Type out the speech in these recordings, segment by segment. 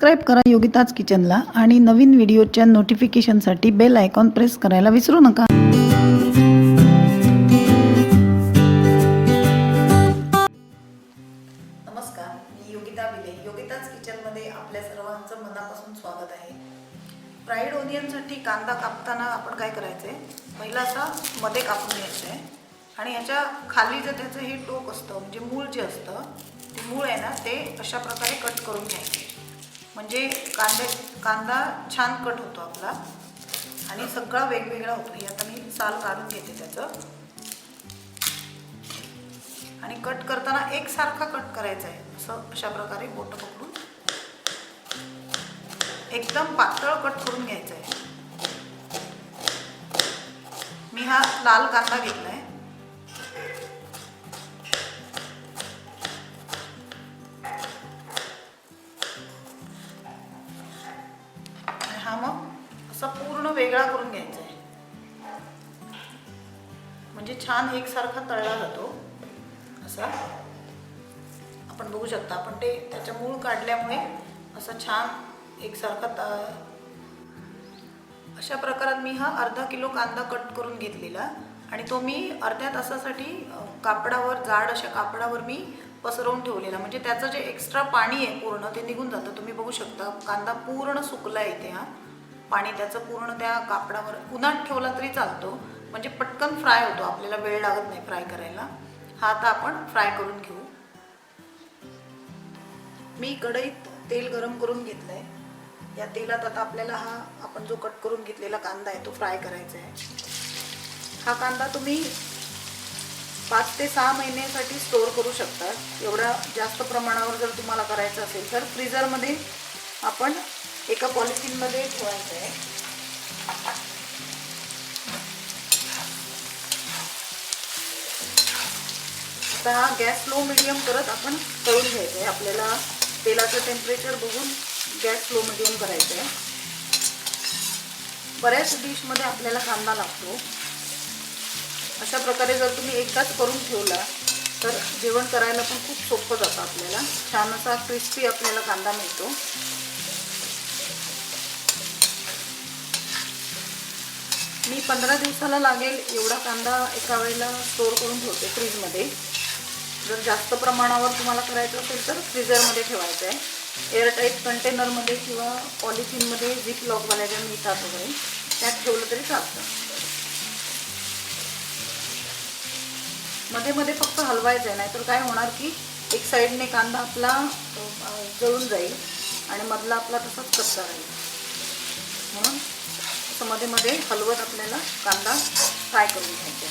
Subscribe करा योगिताज किचनला आणि नवीन व्हिडिओच्या नोटिफिकेशनसाठी बेल आयकॉन प्रेस करायला विसरू नका. नमस्कार मी योगिता विले योगिताज किचनमध्ये आपल्या सर्वांचं मनापासून स्वागत आहे. फ्राईड ओनियनसाठी कांदा कापताना आपण काय करायचं आहे पहिला असा मध्ये कापून घ्यायचं आहे आणि ह्याच्या खाली जे त्याचं हे टोक असतं म्हणजे मूळ जे असतं ते मूळ आहे ना ते अशा प्रकारे कट करून घ्यायचे म्हणजे कांदे कांदा छान कट होतो आपला. आणि सगळा वेगवेगळा होतो. ही आता मी साल काढून घेते त्याचं. आणि कट करताना एकसारखा कट करायचा आहे. असं अशा प्रकारे बोटं पकडून. एकदम पातळ कट करून घ्यायचं आहे. मी हा लाल कांदा घेतला असा पूर्ण वेगळा करून घ्यायचा आहे. म्हणजे छान एकसारखा तळला जातो. असा आपण बघू शकता. आपण ते त्याच्या मूळ काढल्यामुळे असा छान एकसारखा त अशा प्रकारात मी हा अर्धा किलो कांदा कट करून घेतलेला आणि तो मी अर्ध्या तासासाठी कापडावर जाड अशा कापडावर मी पसरवून ठेवलेला. म्हणजे त्याचं जे एक्स्ट्रा पाणी आहे पूर्ण ते निघून जातं. तुम्ही बघू शकता कांदा पूर्ण सुकला इथे हा. पाणी त्याचं पूर्ण त्या कापडावर उन्हात ठेवला तरी चालतो. म्हणजे पटकन फ्राय होतो. आपल्याला वेळ लागत नाही फ्राय करायला. हा आता आपण फ्राय करून घेऊ. मी कढईत तेल गरम करून घेतलं आहे या तेलात आता आपल्याला हा आपण जो कट करून घेतलेला कांदा आहे तो फ्राय करायचा आहे. हा कांदा तुम्ही पाच ते सहा महिन्यासाठी स्टोअर करू शकता. एवढा जास्त प्रमाणावर जर तुम्हाला करायचं असेल तर फ्रीझरमध्ये आपण एका पॉलिथिनमध्ये ठेवायचं आहे. आता हा गॅस लो मिडियम करत आपण तळून घ्यायचं आहे. आपल्याला तेलाचं टेम्परेचर बघून गॅस लो मिडियम करायचं आहे. बऱ्याच डिशमध्ये आपल्याला कांदा लागतो. अशा प्रकारे जर तुम्ही एकदाच करून ठेवला तर जेवण करायला पण खूप सोपं जातं आपल्याला. छान असा क्रिस्पी आपल्याला कांदा मिळतो. मी पंधरा दिवसाला लागेल एवढा कांदा एका वेळेला स्टोअर करून ठेवते फ्रीजमध्ये जर जास्त प्रमाणावर तुम्हाला करायचं असेल तर फ्रीझरमध्ये ठेवायचं आहे. एअरटाईट कंटेनरमध्ये किंवा पॉलिथिनमध्ये झिप लॉकवाल्या ज्या मिळतात वगैरे त्यात ठेवलं तरी चालतं. मध्ये मध्ये फक्त हलवायचं आहे नाहीतर काय होणार की एक साईडने कांदा आपला जळून जाईल आणि मधला आपला तसाच कच्चा राहील. म्हणून असं मध्ये मध्ये हलवत आपल्याला कांदा फ्राय करून घ्यायचा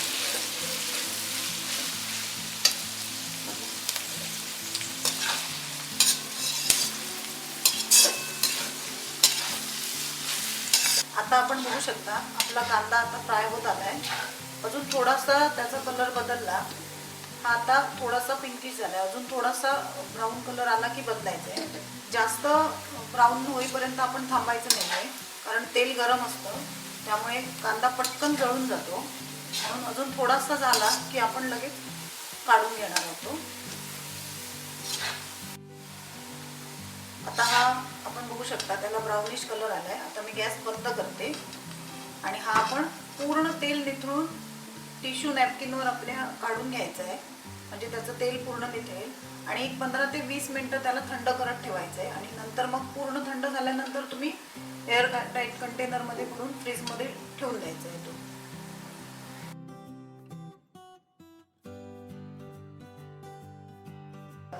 आता आपण बघू शकता आपला कांदा आता फ्राय होत आला आहे अजून थोडासा त्याचा कलर बदलला. हा आता थोडासा पिंकिश झाला अजून थोडासा ब्राऊन कलर आला की बदलायचा आहे जास्त ब्राऊन होईपर्यंत आपण थांबायचं नाही आहे कारण तेल गरम असतं त्यामुळे कांदा पटकन जळून जातो. म्हणून अजून थोडासा झाला की आपण लगेच काढून घेणार होतो. आता हा आपण बघू शकता त्याला ब्राउनिश कलर आलाय. आता मी गॅस बंद करते. आणि हा आपण पूर्ण तेल निथळून टिश्यू नॅपकिनवर आपल्या काढून घ्यायचा आहे. म्हणजे त्याचं तेल पूर्ण निथेल आणि एक पंधरा ते वीस मिनटं त्याला थंड करत ठेवायचं आहे आणि नंतर मग पूर्ण थंड झाल्यानंतर तुम्ही एअर टाईट कंटेनरमध्ये भरून फ्रीजमध्ये ठेवून द्यायचं आहे तो.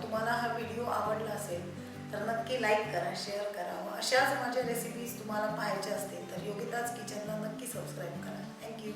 तुम्हाला हा व्हिडिओ आवडला असेल तर नक्की लाईक करा शेअर करा. व अशाच माझ्या रेसिपीज तुम्हाला पाहायच्या असतील तर योगिताज किचनला नक्की सबस्क्राईब करा. थँक्यू